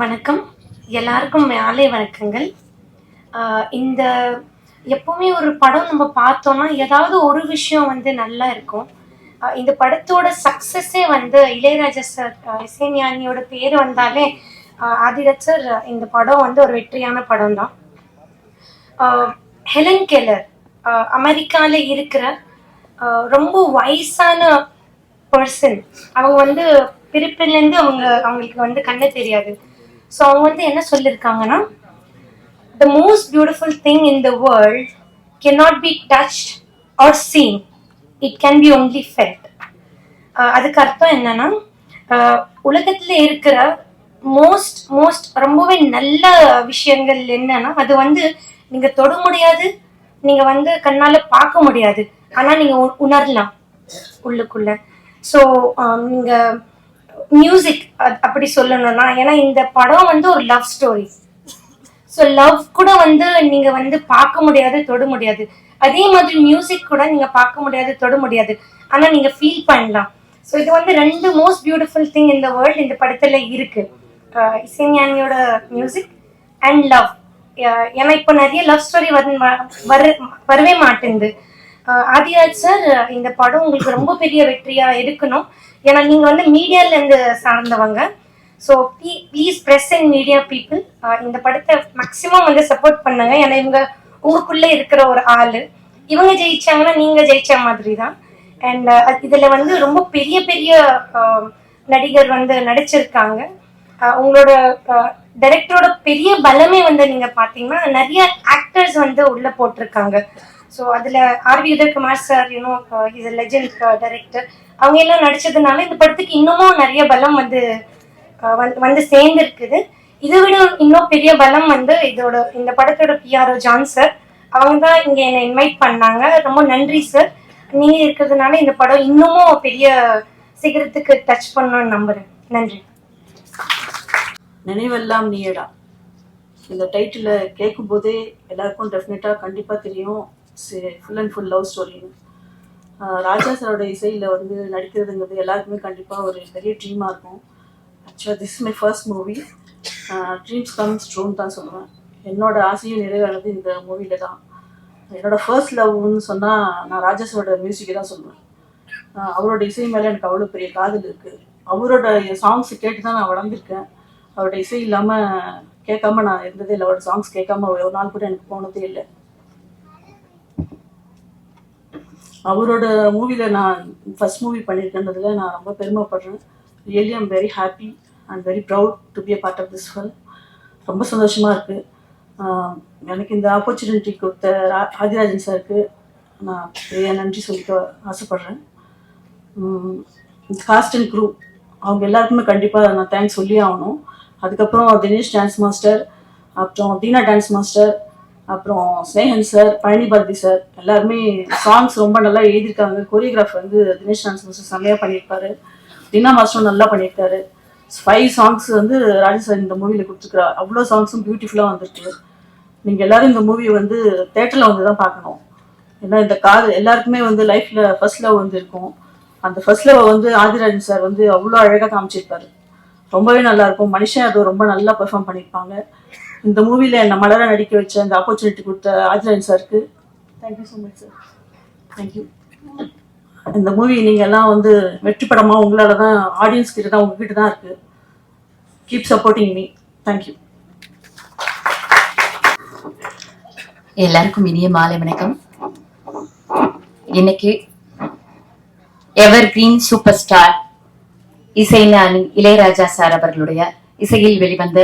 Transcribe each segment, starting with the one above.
வணக்கம். எல்லாருக்கும் மேலே வணக்கங்கள். இந்த எப்பவுமே ஒரு படம் நம்ம பார்த்தோம்னா ஏதாவது ஒரு விஷயம் வந்து நல்லா இருக்கும். இந்த படத்தோட சக்ஸஸே வந்து இளையராஜா சார் இசைஞானியோட பேர் வந்தாலே ஆஹ் ஆதிரத் சார் இந்த படம் வந்து ஒரு வெற்றியான படம் தான். ஹெலன் கெல்லர் அமெரிக்காவில் இருக்கிற ரொம்ப வயசான பர்சன் அவங்க வந்து பிறப்பிலேருந்து அவங்க அவங்களுக்கு வந்து கண்ணு தெரியாது. ஸோ அவங்க வந்து என்ன சொல்லியிருக்காங்கன்னா the most beautiful thing in the world can not be touch or seen it can be only felt அதுக்கு அர்த்தம் என்னன்னா uh, உலகத்தில் இருக்கிற மோஸ்ட் மோஸ்ட் ரொம்பவே நல்ல விஷயங்கள் என்னன்னா அது வந்து நீங்க தொட முடியாது நீங்க வந்து கண்ணால பார்க்க முடியாது. ஆனா நீங்க உ- உணரலாம் உள்ளுக்குள்ள. ஸோ um, நீங்க மியூசிக் அப்படி சொல்லணும்னா ஏன்னா இந்த படம் வந்து ஒரு லவ் ஸ்டோரி ஸோ லவ் கூட வந்து நீங்க வந்து பார்க்க முடியாது தொட முடியாது. அதே மாதிரி மியூசிக் கூட நீங்க பார்க்க முடியாது தொட முடியாது. ஆனா நீங்க ஃபீல் பண்ணலாம். ஸோ இது வந்து ரெண்டு மோஸ்ட் பியூட்டிஃபுல் திங் இந்த வேர்ல்ட் இந்த படத்துல இருக்கு. இசைஞானியோட மியூசிக் அண்ட் லவ் ஏன்னா இப்போ நிறைய லவ் ஸ்டோரி வர வரவே மாட்டேங்குது. ஆதிராஜ் சார் இந்த படம் உங்களுக்கு ரொம்ப பெரிய வெற்றியா இருக்கணும் ஏன்னா நீங்க வந்து மீடியால இருந்து சார்ந்தவங்க. So please press and media people இந்த படத்தை மேக்ஸிமம் வந்து சப்போர்ட் பண்ணுங்க. ஏன்னா இவங்க உங்களுக்குள்ள இருக்கிற ஒரு ஆளு. இவங்க ஜெயிச்சாங்கன்னா நீங்க ஜெயிச்ச மாதிரி தான் அண்ட் இதுல வந்து ரொம்ப பெரிய பெரிய நடிகர் வந்து நடிச்சிருக்காங்க. உங்களோட டைரக்டரோட பெரிய பலமே வந்து நீங்க பாத்தீங்கன்னா நிறைய ஆக்டர்ஸ் வந்து உள்ள போட்டிருக்காங்க. ஸோ அதில் R V Udhayakumar sir you know is legend director அவங்க எல்லாம் நடிச்சதுனால இந்த படத்துக்கு இன்னமும் நிறைய பலம் வந்து uh, வந்து- சேர்ந்துருக்குது. இதை விட இன்னும் பெரிய பலம் வந்து இதோட இந்த படத்தோட பிஆர்ஓ ஜான் சார் அவங்க தான் இங்கே என்னை இன்வைட் பண்ணாங்க. ரொம்ப நன்றி சார் நீங்கள் இருக்கிறதுனால இந்த படம் இன்னமும் பெரிய சிகரத்துக்கு டச் பண்ணணும்னு நம்புகிறேன் நன்றி. நினைவெல்லாம் நீயடா. இந்த டைட்டிலை கேட்கும் போதே எல்லாருக்கும் டெஃபினட்டாக கண்டிப்பாக தெரியும். ஃபுல் அண்ட் ஃபுல் லவ் ஸ்டோரின்னு ராஜா சாரோட இசையில் வந்து நடிக்கிறதுங்கிறது எல்லாருக்குமே கண்டிப்பாக ஒரு பெரிய ட்ரீமாக இருக்கும். ஆக்சுவலாக this my first movie dreams comes ட்ரூன்னு தான் சொல்லுவேன். என்னோட ஆசையும் நிறைவேறது இந்த மூவியில் தான். என்னோட ஃபர்ஸ்ட் லவ்னு சொன்னால் நான் ராஜா சாரோட மியூசிக்கை தான் சொல்லுவேன். அவரோட இசை மேலே எனக்கு அவ்வளோ பெரிய காதல் இருக்குது அவரோட சாங்ஸ் கேட்டு தான் நான் வளர்ந்துருக்கேன். அவரோட இசை இல்லாமல் கேட்காம நான் இருந்ததே இல்லை. அவரோட சாங்ஸ் கேட்காம ஒரு நாள் கூட எனக்கு போனதே இல்லை. அவரோட மூவியில் நான் ஃபர்ஸ்ட் மூவி பண்ணியிருக்கேன்றதுல நான் ரொம்ப பெருமைப்படுறேன். Really I'm very happy and very proud to be a part of this film ரொம்ப சந்தோஷமாக இருக்குது எனக்கு இந்த ஆப்பர்ச்சுனிட்டி கொடுத்த ரா- ஆதிராஜன் சாருக்கு நான் பெரிய நன்றி சொல்லிக்க ஆசைப்பட்றேன். காஸ்ட் அண்ட் க்ரூ அவங்க எல்லாருக்குமே கண்டிப்பாக நான் தேங்க்ஸ் சொல்லி ஆகணும். அதுக்கப்புறம் தினேஷ் டான்ஸ் மாஸ்டர் அப்புறம் தீனா டான்ஸ் மாஸ்டர் அப்புறம் ஸ்னேகன் சார் பழனி பாரதி சார் எல்லாருமே சாங்ஸ் ரொம்ப நல்லா எழுதியிருக்காங்க. கொரியோகிராஃப் வந்து தினேஷ் டான்ஸ் மாஸ்டர் செம்மையாக பண்ணியிருப்பாரு. தினா மாஸ்டரும் நல்லா பண்ணியிருக்காரு. ஃபைவ் சாங்ஸ் வந்து ராஜா சார் இந்த மூவியில் கொடுத்துருக்குறாரு. அவ்வளோ சாங்ஸும் பியூட்டிஃபுல்லாக வந்திருக்கு. நீங்கள் எல்லாரும் இந்த மூவி வந்து தேட்டரில் வந்து தான் பார்க்கணும். ஏன்னா இந்த காது எல்லாருக்குமே வந்து லைஃப்பில் ஃபர்ஸ்ட் லவ் வந்து இருக்கும். அந்த ஃபர்ஸ்ட் லவ் வந்து ஆதிராஜன் சார் வந்து அவ்வளோ அழகாக காமிச்சிருப்பாரு. ரொம்பவே நல்லா இருக்கும். மனுஷன் அது ரொம்ப நல்லா பெர்ஃபார்ம் பண்ணியிருப்பாங்க. இந்த மூவியில் என்னை மலராக நடிக்க வச்ச அந்த ஆப்பர்ச்சுனிட்டி கொடுத்த ஆதிராஜன் சாருக்கு thank you so much sir thank you இந்த மூவி நீங்கள் எல்லாம் வந்து வெற்றி படமாக உங்களால் தான் ஆடியன்ஸ் கிட்ட தான் உங்ககிட்ட தான் இருக்குது கீப் சப்போர்ட்டிங் மீ தேங்க்யூ எல்லாருக்கும் இனிய மாலை வணக்கம். இன்னைக்கு evergreen superstar Isaignani Ilaiyaraaja sir அவர்களுடைய இசையில் வெளிவந்த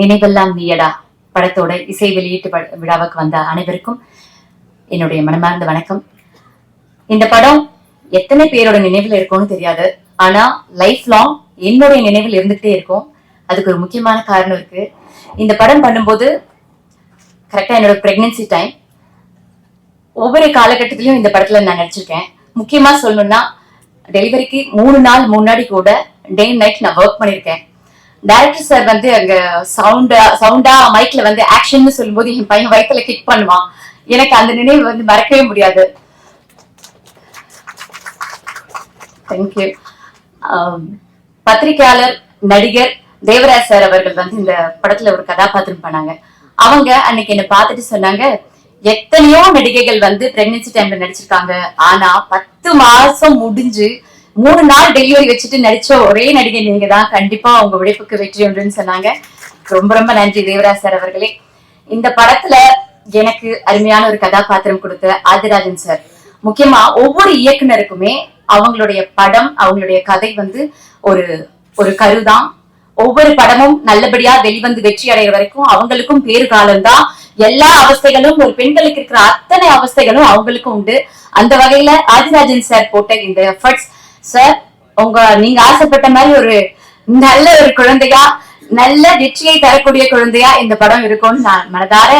நினைவெல்லாம் நீயடா. படத்தோட இசை வெளியீட்டு விழாவுக்கு வந்த அனைவருக்கும் என்னுடைய மனமார்ந்த வணக்கம். இந்த படம் எத்தனை பேரோட நினைவில் இருக்கும்னு தெரியாது. ஆனா லைஃப் லாங் என்னுடைய நினைவில் இருந்துகிட்டே இருக்கும். அதுக்கு ஒரு முக்கியமான காரணம் இருக்கு. இந்த படம் பண்ணும்போது கரெக்டா என்னோட பிரெக்னன்சி டைம் ஒவ்வொரு காலகட்டத்திலையும் இந்த படத்துல நான் நடிச்சிருக்கேன். முக்கியமா சொல்லணும்னா டெலிவரிக்கு மூணு நாள் முன்னாடி கூட டே நைட் நான் ஒர்க் பண்ணியிருக்கேன். டைரக்டர் சார் வந்து அங்க சவுண்டா சவுண்டா மைக்ல வந்து ஆக்ஷன் சொல்லும்போது என் பையன் வயித்துல கிக் பண்ணுவான். எனக்கு அந்த நினைவு வந்து மறக்கவே முடியாது. தேங்க்யூ um, பத்திரிகையாளர் நடிகர் தேவராஜ் சார் அவர்கள் வந்து இந்த படத்துல ஒரு கதாபாத்திரம் பண்ணாங்க. அவங்க அன்னைக்கு என்ன பார்த்துட்டு சொன்னாங்க எத்தனையோ நடிகைகள் வந்து பிரெக்னன்சி டைம்ல நடிச்சிருக்காங்க. ஆனா பத்து மாசம் முடிஞ்சு மூணு நாள் டெலிவரி வச்சுட்டு நடிச்ச ஒரே நடிகை நீங்க தான் கண்டிப்பா உங்க உழைப்புக்கு வெற்றி ஒன்றுன்னு சொன்னாங்க. ரொம்ப ரொம்ப நன்றி தேவராஜ் சார் அவர்களே. இந்த படத்துல எனக்கு அருமையான ஒரு கதாபாத்திரம் கொடுத்த ஆதிராஜன் சார். முக்கியமா ஒவ்வொரு இயக்குனருக்குமே அவங்களுடைய படம் அவங்களுடைய கதை வந்து ஒரு ஒரு கருதான். ஒவ்வொரு படமும் நல்லபடியா வெளிவந்து வெற்றி அடைகிற வரைக்கும் அவங்களுக்கும் பேரு காலம்தான். எல்லா அவஸ்தைகளும் ஒரு பெண்களுக்கு இருக்கிற அத்தனை அவஸ்தைகளும் அவங்களுக்கும் உண்டு. அந்த வகையில ஆதிராஜன் சார் போட்ட இந்த எஃபர்ட்ஸ் சார் உங்க நீங்க ஆசைப்பட்ட மாதிரி ஒரு நல்ல ஒரு குழந்தையா நல்ல வெற்றியை தரக்கூடிய குழந்தையா இந்த படம் இருக்கும்னு நான் மனதார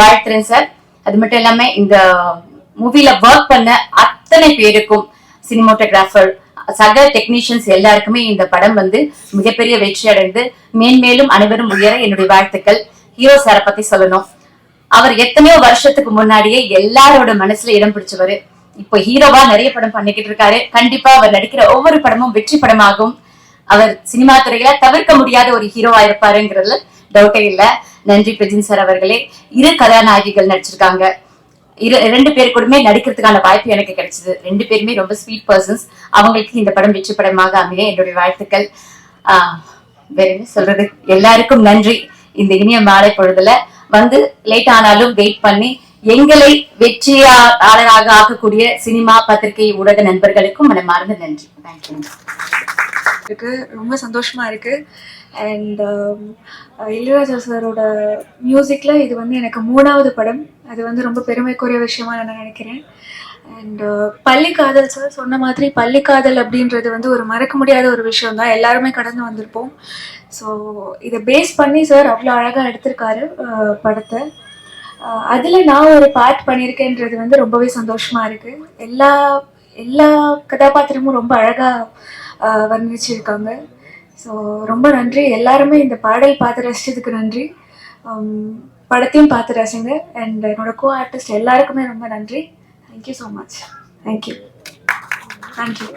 வாழ்த்துறேன் சார் அது மட்டும் இல்லாம இந்த மூவில ஒர்க் பண்ண அத்தனை பேருக்கும் சினிமோட்டோகிராஃபர் சக டெக்னீஷியன்ஸ் எல்லாருக்குமே இந்த படம் வந்து மிகப்பெரிய வெற்றி அடைந்து மேன்மேலும் அனைவரும் உயர என்னுடைய வாழ்த்துக்கள். ஹீரோ சாரை பத்தி சொல்லணும். அவர் எத்தனையோ வருஷத்துக்கு முன்னாடியே எல்லாரோட மனசுல இடம் பிடிச்சவரு. இப்போ ஹீரோவா நிறைய படம் பண்ணிக்கிட்டு இருக்காரு. கண்டிப்பா அவர் நடிக்கிற ஒவ்வொரு படமும் வெற்றி படமாகும். அவர் சினிமா துறையில தவிர்க்க முடியாத ஒரு ஹீரோவா இருப்பாருங்கிறதுல டவுட்டே இல்ல. நன்றி பிரஜின் சார் அவர்களே. இரு கதாநாயகிகள் நடிச்சிருக்காங்க. இரு ரெண்டு பேர் கூடமே நடிக்கிறதுக்கான வாய்ப்பு எனக்கு கிடைச்சது. ரெண்டு பேருமே ரொம்ப ஸ்வீட் பர்சன்ஸ் அவங்களுக்கு இந்த படம் வெற்றி படமாக அமைய என்னுடைய வாழ்த்துக்கள். ஆஹ் வேற என்ன சொல்றது? எல்லாருக்கும் நன்றி. இந்த இனிய மாலை பொழுதுல வந்து லேட் ஆனாலும் வெயிட் பண்ணி எங்களை வெற்றியாளராக ஆக்கக்கூடிய சினிமா பத்திரிகை ஊடக நண்பர்களுக்கும் மனமார்ந்த நன்றி. தேங்க்யூ இருக்கு. ரொம்ப சந்தோஷமா இருக்கு. அண்ட் um, இளையராஜா சாரோட மியூசிக்ல இது வந்து எனக்கு மூணாவது படம். அது வந்து ரொம்ப பெருமைக்குரிய விஷயமா நான் நினைக்கிறேன். அண்ட் uh, பள்ளிக்காதல் சார் சொன்ன மாதிரி பள்ளிக்காதல் அப்படின்றது வந்து ஒரு மறக்க முடியாத ஒரு விஷயம் தான் எல்லாருமே கடந்து வந்திருப்போம். ஸோ இதை பேஸ் பண்ணி சார் அவ்வளோ அழகாக எடுத்திருக்காரு uh, படத்தை. அதில் நான் ஒரு பார்ட் பண்ணியிருக்கேன்றது வந்து ரொம்பவே சந்தோஷமாக இருக்குது எல்லா எல்லா கதாபாத்திரமும் ரொம்ப அழகாக வர்ணிச்சிருக்காங்க. ஸோ ரொம்ப நன்றி. எல்லாருமே இந்த பாடல் பார்த்து ரசித்ததுக்கு நன்றி. படத்தையும் பார்த்து ரசிங்க. அண்ட் என்னோட கோ ஆர்டிஸ்ட் எல்லாருக்குமே ரொம்ப நன்றி. தேங்க்யூ ஸோ மச் தேங்க்யூ நன்றி.